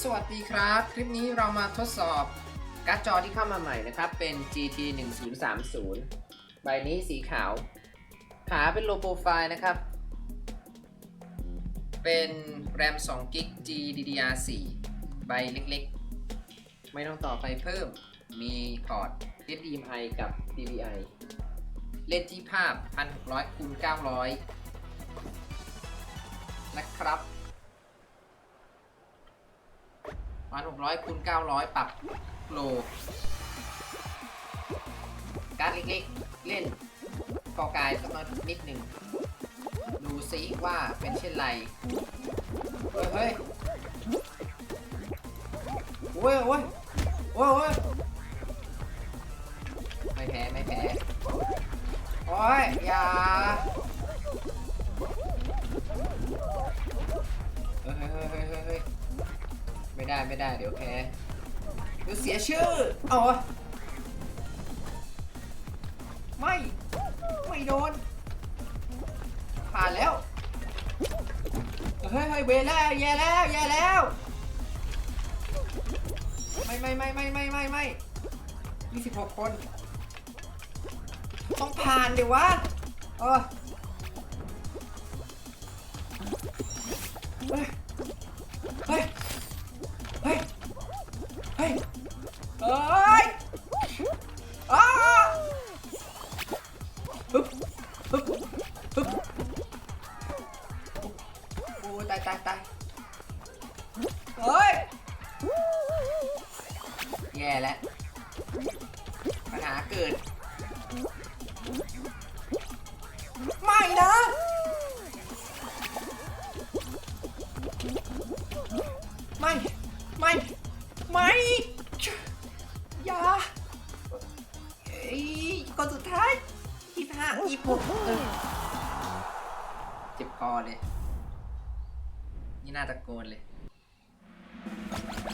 สวัสดีครับ คลิปนี้เรามาทดสอบการ์ดจอที่เข้ามาใหม่นะครับ เป็น GT 1030ใบนี้สีขาว ขาเป็นโลโปรไฟล์นะครับ เป็นแรม2 g b GDDR4 ใบเล็กๆ ไม่ต้องต่อไฟเพิ่ม มีพอร์ต HDMI กับ DVI เล่นที่ภาพ 1600คูณ900 นะครับ วันหกร้อยคูณเก้าร้อยปรับโล การ์ดเล็กๆ เล่นกอกายสักนิดหนึ่ง ดูซิว่าเป็นเช่นไร เฮ้ยเฮ้ยโอ้ยโอ้ยโอ้ยโอ้ยไม่แพ้ ไม่แพ้ โอ้ย อย่า ไม่ได้ไม่ได้เดี๋ยวแพ้เดี๋ยวเสียชื่อ เอาวะไม่ ไม่โดน ผ่านแล้ว เฮ้ยเฮ้ยเวรแล้วแย่แล้วแย่แล้ว ไม่ไม่ไม่ไม่ไม่ไม่ไม่ยี่สิบหกคน ต้องผ่านเดี๋ยววะเออ ตะโกนเลย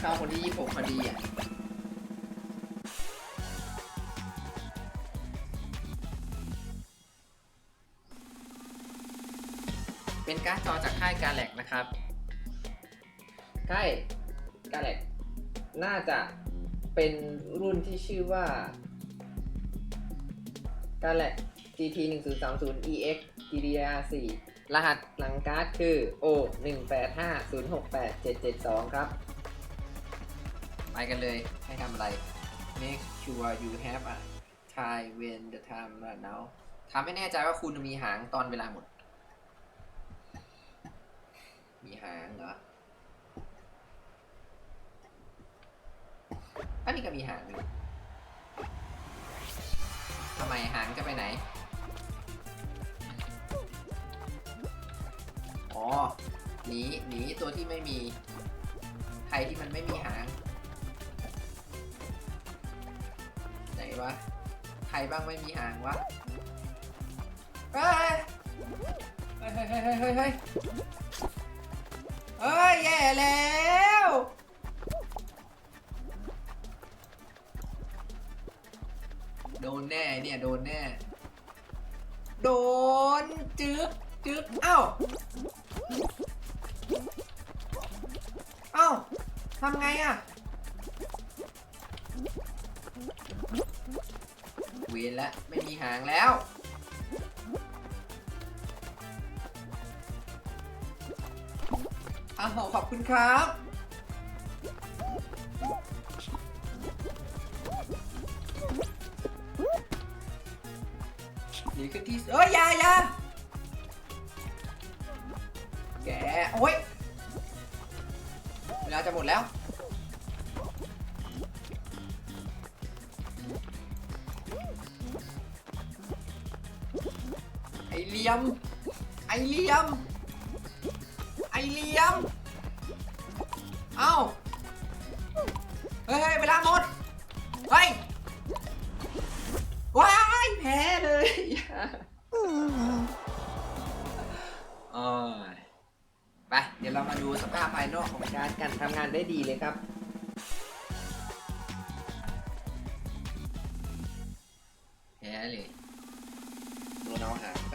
เข้าคนที่ยี่หกพอดีอะ เป็นการ์ดจอจากค่ายกาแล็กนะครับ ค่ายกาแล็กน่าจะเป็นรุ่นที่ชื่อว่า g a l a x GT 1 0 3 0 EX GDR4 รหัสหลังการ์ดคือ O 1 8 5 0 6 8 7 7 2 ครับ ไปกันเลยให้ทำอะไร make sure you have a time when the time run out ทำให้แน่ใจว่าคุณมีหางตอนเวลาหมด มีหางเหรอ อันนี้ก็มีหางอยู่ทำไมหางจะไปไหน อ๋อ หนี หนีตัวที่ไม่มี ใครที่มันไม่มีหาง ไหนวะ ใครบ้างไม่มีหางวะเฮ้ยเฮ้ยเฮ้ยเฮ้ยเฮ้ยเฮ้ยเฮ้ยแย่แล้วโดนแน่เนี่ย โดนแน่ โดน จึ๊กจึ๊กเอ้า ทำไงอะเวียนแล้วไม่มีหางแล้ว อ้าวขอบคุณครับ หนีขึ้นที่ เอ้ยอยาอยาแก โอ้ย จะหมดแล้ว ไอเหลียม ไอเหลียม ไอเหลียม เอ้าเฮ้ยเฮ้ยเวลาหมด เฮ้ย ว้ายแพ้เลย มาดูสภาพภายนอกของการดกันทำงานได้ดีเลยครับ แพ้เลยโดนเอาหางไป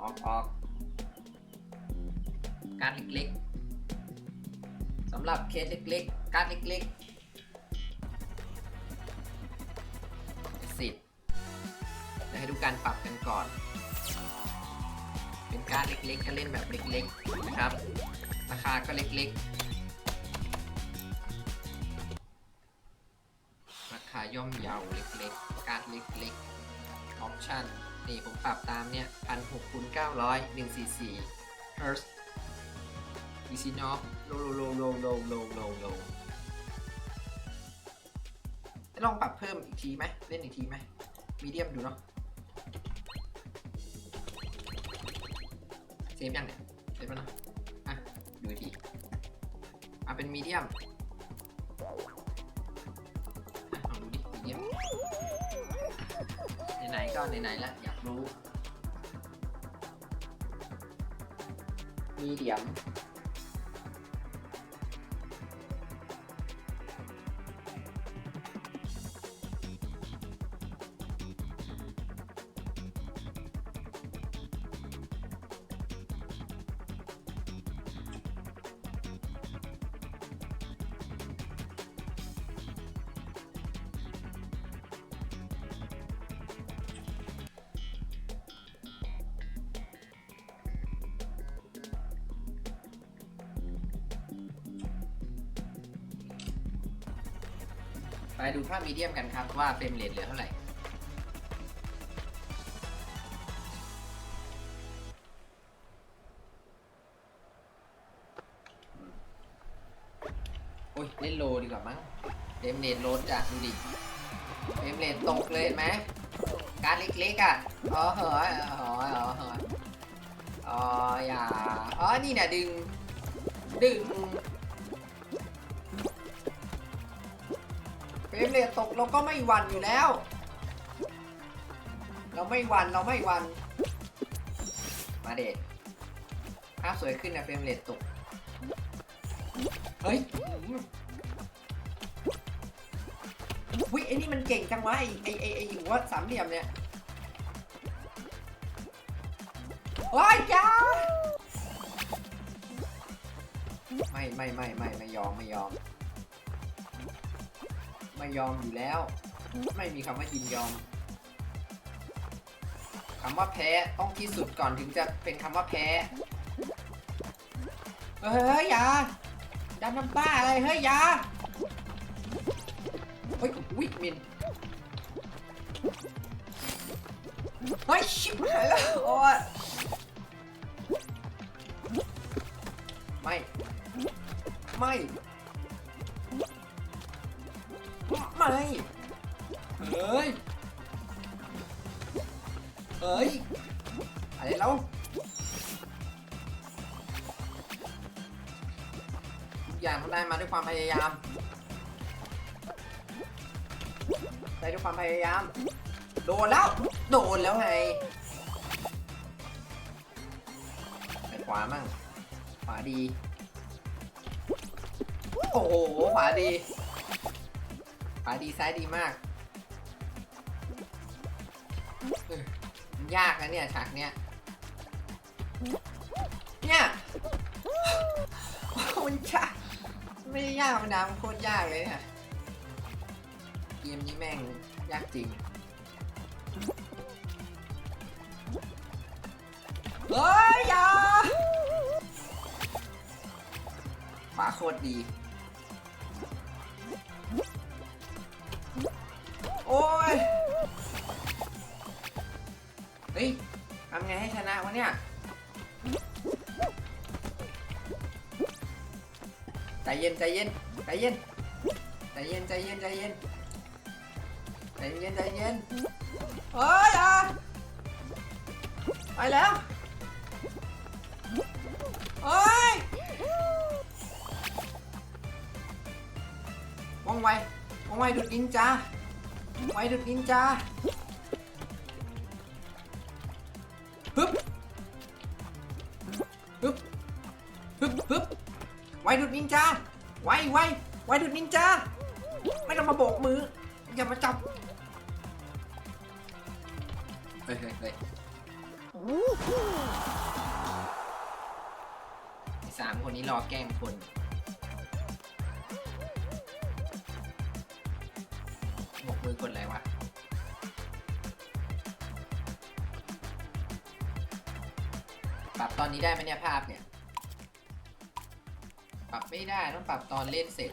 ออกออกการดเล็กๆสำหรับเคสเล็กๆ การดเล็กๆสิบเดี๋ยวให้ดูการปรับกันก่อน เป็นการเล็กๆก็เล่นแบบเล็กๆนะครับ ราคาก็เล็กๆ ราคาย่อมเยาเล็กๆ การเล็กๆ ออปชั่นนี่ผมปรับตามเนี่ยพันหกคูณเก้าร้อยหนึ่งสี่สี่เฮิร์สอีซีนอฟโลโลโลโลโลโลโลลองปรับเพิ่มอีกทีไหมเล่นอีกทีไหมมีเดียมดูเนาะ เซฟยังเนี่ยเซฟแล้วเนะอะดูทีอะเป็นมีเดียมลองดูดิมีเดียมไหนๆก็ไหนๆแล้วอยากรู้มีเดียม ไปดูภาพมีเดียมกันครับว่าเฟรมเรทเหลือเท่าไหร่ โอ้ย เล่นโลดีกว่ามั้งเฟรมเรทลดจ้ะดูดิเฟรมเรทตกเลยเห็นไหมการเล็กๆอะอ๋อเหรออ๋อเหรอเหรออ๋ออย่าอ๋อ นี่เนี่ยดึง ดึง เฟรมเรทตกเราก็ไม่หวั่นอยู่แล้ว เราไม่หวั่นเราไม่หวั่นมาเดทภาพสวยขึ้นนะเฟรมเรทตก เฮ้ยวิไอ้นี่มันเก่งจังวะไอ้ไอ้ไอ้ไอ้หัวสามเหลี่ยมเนี่ยว้ายจ้าไม่ไม่ไม่ไม่ไม่ยอมไม่ยอม ไม่ยอมอยู่แล้ว ไม่มีคำว่ายินยอมคำว่าแพ้ต้องที่สุดก่อนถึงจะเป็นคำว่าแพ้เฮ้ยอย่าดันน้ำบ้าอะไรเฮ้ยอย่าเฮ้ยวิมินเฮ้ยชิบหายแล้วโอ้ยไม่ ไม่ ไม่เฮ้ยเฮ้ย อะไรแล้วทุกอย่างมันได้มาด้วยความพยายาม ได้ด้วยความพยายาม โดนแล้ว โดนแล้วไง ไปขวามั่ง ขวาดี โอ้โห ขวาดี ขวาดีซ้ายดีมากมันยากนะเนี่ยฉากเนี้ย เนี่ยมันยากไม่ได้ยากมันนะมันโคตรยากเลยเนี่ยเกมนี้แม่งยากจริงเฮ้ยอย่าขวาโคตรดี เนี่ยใจเย็นใจเย็นใจเย็นใจเย็นใจเย็นใจเย็นใจเย็นใจเย็นเฮ้ยอะไปแล้วเฮ้ยว่องไวว่องไวดุดนินจาไวดุดนินจา ไวดุดนินจาไวไวไวดุดนินจาไม่ต้องมาโบกมือ อย่ามาจับเฮ้ยเฮ้ยเฮ้ยสามคนนี้รอแกล้งคนหมกมือกดอะไรวะปรับตอนนี้ได้ไหมเนี่ยภาพเนี่ย รับไม่ได้ต้องปรับตอนเล่นเสร็จ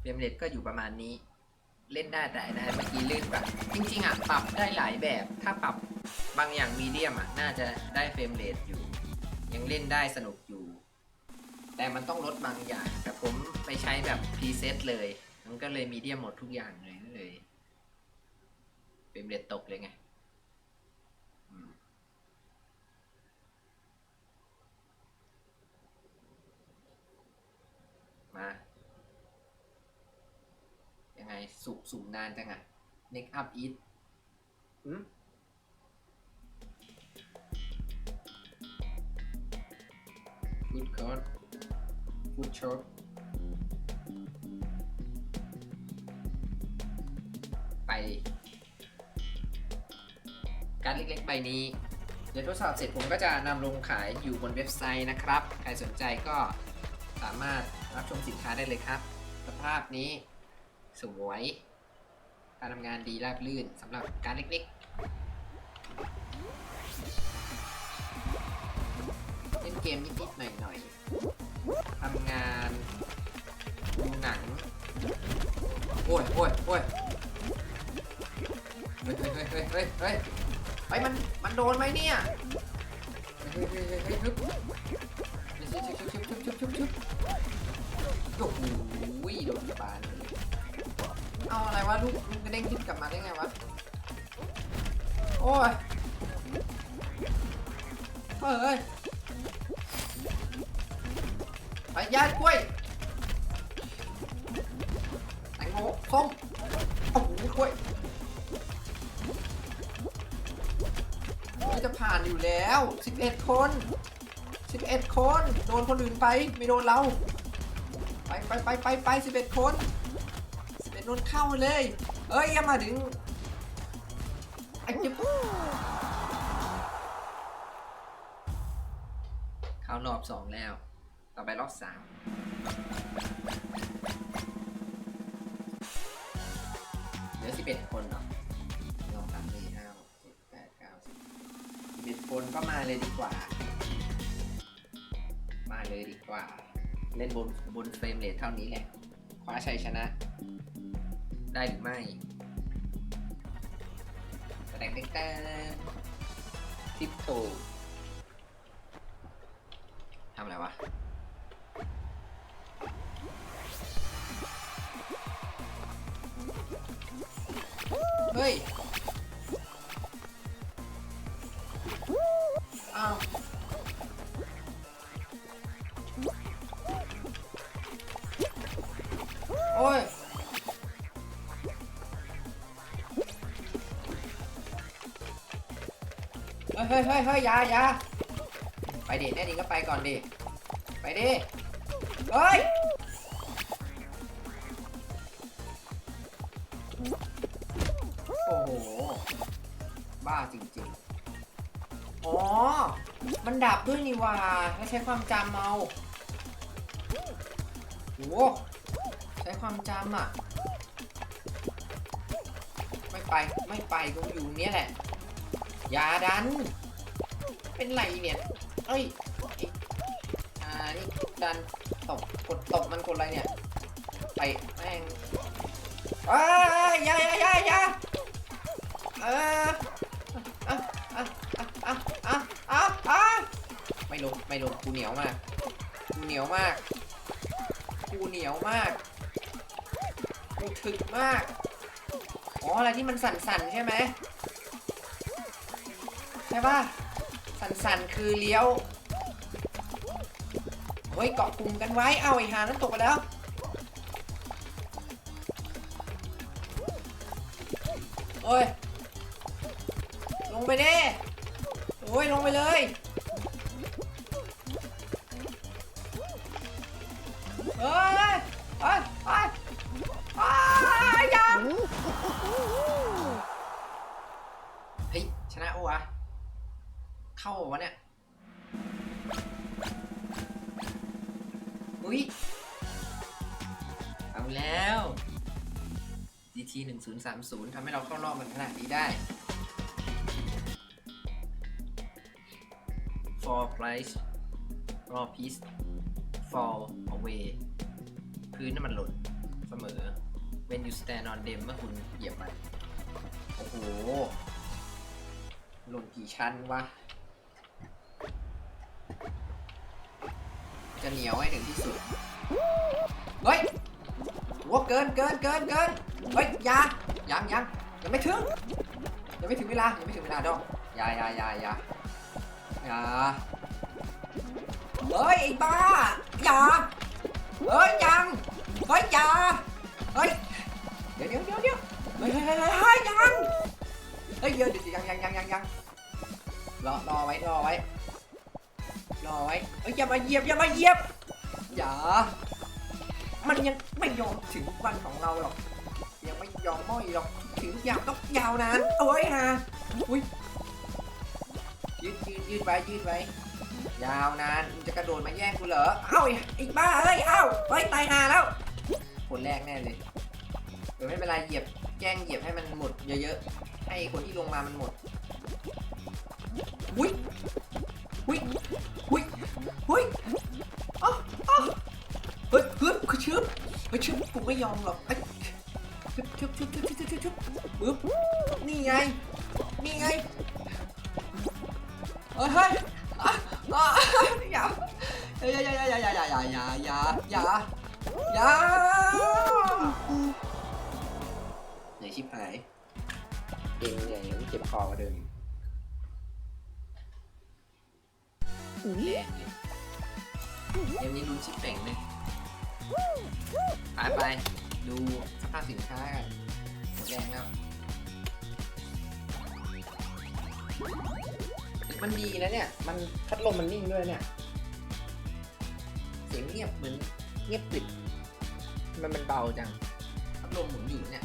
เฟรมเรทก็อยู่ประมาณนี้ เล่นได้แต่นะเมื่อกี้ลื่นแบบจริงๆอะปรับได้หลายแบบ ถ้าปรับบางอย่างมีเดียมอะน่าจะได้เฟรมเรทอยู่ ยังเล่นได้สนุกอยู่ แต่มันต้องลดบางอย่าง แต่ผมไปใช้แบบพรีเซตเลย มันก็เลยมีเดียมหมดทุกอย่างเลยก็เลยเฟรมเรทตกเลยไง มายังไงสุกสุ่มนานจังอะ next up eat อืม food court food shop ไป การดเล็กๆใบนี้เดี๋ยวทดสอบเสร็จผมก็จะนำลงขายอยู่บนเว็บไซต์นะครับ ใครสนใจก็สามารถ รับชมสินค้าได้เลยครับ สภาพนี้ สวย การทำงานดีราบรื่นสำหรับการเล็กๆ เล่นเกมนิดๆหน่อยๆทำงานดูหนัง โอ้ยโอ้ยโอ้ยเฮ้ยเฮ้ยเฮ้ยเฮ้ยเฮ้ยไปมัน มันโดนไหมเนี่ย เฮ้ยเฮ้ยเฮ้ยเฮ้ย ชุบชุบชุบชุบชุบโอ้โหโดนกระบาลเอาอะไรวะลูกลูกกระเด้งขึ้นกลับมาได้ไงวะ โอ้ยเฮ้ยไปญาติกล้วยแตงโมส้มโอ้โหกล้วยจะผ่านอยู่แล้ว 11 คน 11คน โดนคนอื่นไปไม่โดนเรา ไปไปไปไปไป11คน11โดนเข้าเลย เอ้ยยังมาถึงไอ้จิ๊บเข้ารอบสองแล้ว ต่อไปรอบสามเหลือสิบเอ็ดคนเนาะลองสามสี่ห้าหกเจ็ดแปดเก้าสิบสิบเอ็ดคนก็มาเลยดีกว่า เลยดีกว่า เล่นบนบนเฟรมเรทเท่านี้แหละคว้าชัยชนะ ได้หรือไม่ แสดงเด็กแต่ทิปโตทำอะไรวะเฮ้ย เฮ้ยเฮ้ยเฮ้ยยอยาอยาไปดิแน่ดีก็ไปก่อนดิ ไปดิ เฮ้ย โอ้โห บ้าจริงๆ อ๋อ มันดับด้วยนี่หว่าแล้วใช้ความจำเอาโหใช้ความจำอะ ไม่ไป ไม่ไปกูอยู่เนี้ยแหละ อย่าดัน เป็นไรเนี่ยเอ้ยอ่านี่ดันตบกดตบมันกดอะไรเนี่ยไปแม่งเอ้ยอย่าอย่าอย่าอย่าเอออะอะอะอะอะอะอะไม่ลงไม่ลงกูเหนียวมากกูเหนียวมากกูเหนียวมากกูถึกมากอ๋ออะไรที่มันสั่นๆใช่ไหมใช่ป่ะ สั่นๆ คือเลี้ยวเฮ้ยเกาะกลุ่มกันไว้ เอาไอ้หานั้นตกไปแล้ว โอ้ย ลงไปเด้โอ้ย ลงไปเลย เฮ้ยชนะโอ้วะเข้าวะเนี่ย อุ้ยเอาแล้ว GT 1030ทำให้เราเข้ารอบมันขนาดนี้ได้ for price raw piece fall away พื้นน้ำมันหล่นเสมอ when you stand on them เมื่อคุณเหยียบมัน โอ้โห หล่นกี่ชั้นวะ จะเหนียวให้ถึงที่สุด เฮ้ยวัวเกินเกินเกินเกินเฮ้ยยายังยังยังไม่ถึงยังไม่ถึงเวลายังไม่ถึงเวลาดอกยายายายายาเฮ้ยไอ้บ้าอย่าเฮ้ยยังเฮ้ยยาเฮ้ยเดี๋ยวเดี๋ยวเดี๋ยวเดี๋ยวเฮ้ยเฮ้ยเฮ้ยเฮ้ยเฮ้ยยังเฮ้ยเดี๋ยวเดี๋ยวยังยังยังยังยังรอรอไว้รอไว้ รอไว้เฮ้ยอย่ามาเหยียบอย่ามาเหยียบอย่ามันยังไม่ยอมถึงวันของเราหรอก ยังไม่ยอมม้อยหรอกถึงยาวต้องยาวนานเอาไว้ฮะอุ้ยยืดยืดยืดไว้ยืดไว้ยาวนานมึงจะกระโดดมาแย่งกูเหรอเอ้าไอ้บ้าเอ้ยเอ้าเฮ้ยตายหาแล้วคนแรกแน่เลยเออไม่เป็นไรเหยียบแกล้งเหยียบให้มันหมดเยอะๆให้คนที่ลงมามันหมดหุ้ยหุ้ย หุ้ยอ๋ออ๋อเฮ้ยเฮ้ยคือชึบเฮ้ยชึบกูไม่ยอมหรอกเอ้ยชึบชึบชึบชึบชึบชึบชึบชึบปึ๊บนี่ไง นี่ไงเฮ้ยเฮ้ยอะอะอย่าอย่าอย่าอย่าอย่าอย่าอย่าอย่าอย่าอย่าอย่าไหนชิบหายเองเนี่ยยังเจ็บคอกว่าเดิมแรงเลย เกมนี้ลุ้นชิบเป่งเลยไปไปดูสภาพสินค้ากันหมดแรงแล้ว มันดีนะเนี่ย มันพัดลมมันนิ่งด้วยเนี่ย เสียงเงียบเหมือนเงียบกริบมันมันเบาจัง พัดลมหมุนอยู่เนี่ย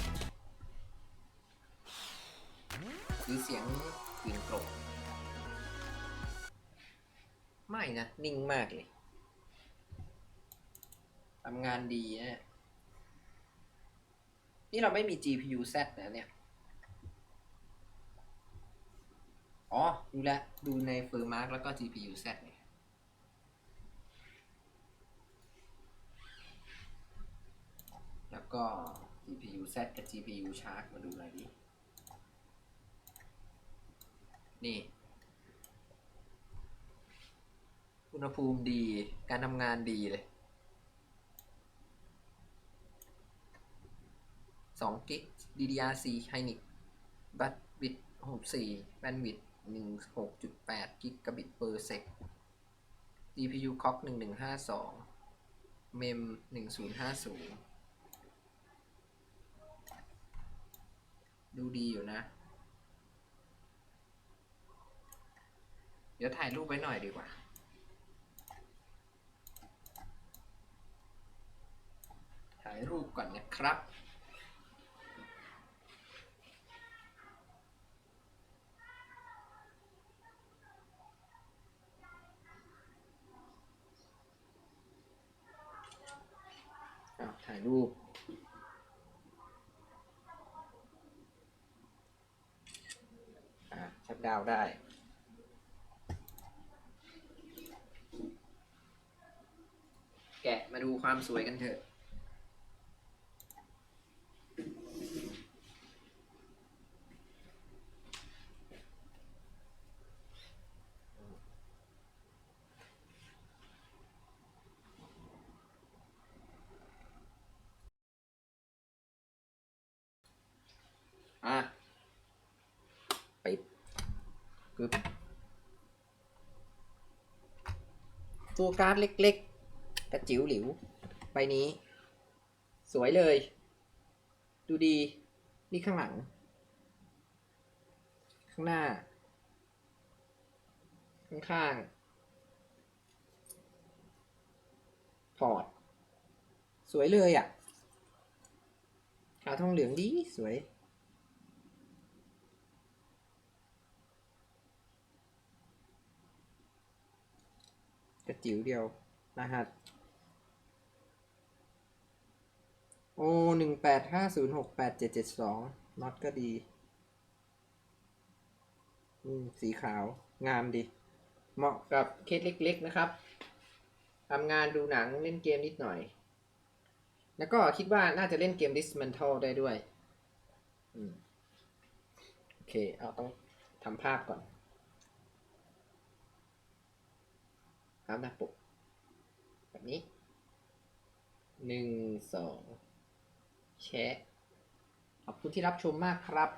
หรือเสียงกลิ่นกรบไม่นะ นิ่งมากเลย ทำงานดีนะเนี่ยนี่เราไม่มี GPU Z นะเนี่ย อ๋อ ดูแลดูในเฟอร์มาร์กแล้วก็ GPU Z เนี่ยแล้วก็ GPU Z กับ GPU Shark มาดูหน่อยดิ นี่ อุณหภูมิดี การทำงานดีเลย 2กิก DDR4 Hynix บัตบิต64แบนด์วิด16.8กิกะบิตเปอร์เซก GPU Clock 1152 MEM 1050 ดูดีอยู่นะ เดี๋ยวถ่ายรูปไว้หน่อยดีกว่าถ่ายรูปก่อนนะครับ ถ่ายรูปชัดดาวได้แกะมาดูความสวยกันเถอะปิดกึบ ตัวการ์ดเล็กๆ กระจิ๋วหลิว ใบนี้ สวยเลย ดูดี นี่ข้างหลัง ข้างหน้า ข้างๆพอร์ต สวยเลยอะขาวทองเหลืองดี สวย กระจิ๋วเดียว รหัส โอหนึ่งแปดห้าศูนย์หกแปดเจ็ดเจ็ดสองน็อตก็ดี อืม สีขาว งามดี เหมาะกับเคสเล็ก ๆ นะครับทำงานดูหนังเล่นเกมนิดหน่อย แล้วก็คิดว่าน่าจะเล่นเกม Dismantle ได้ด้วย อืม โอเค เอาต้องทำภาพก่อน ภาพหน้าปกแบบนี้หนึ่งสองแชะขอบคุณที่รับชมมากครับ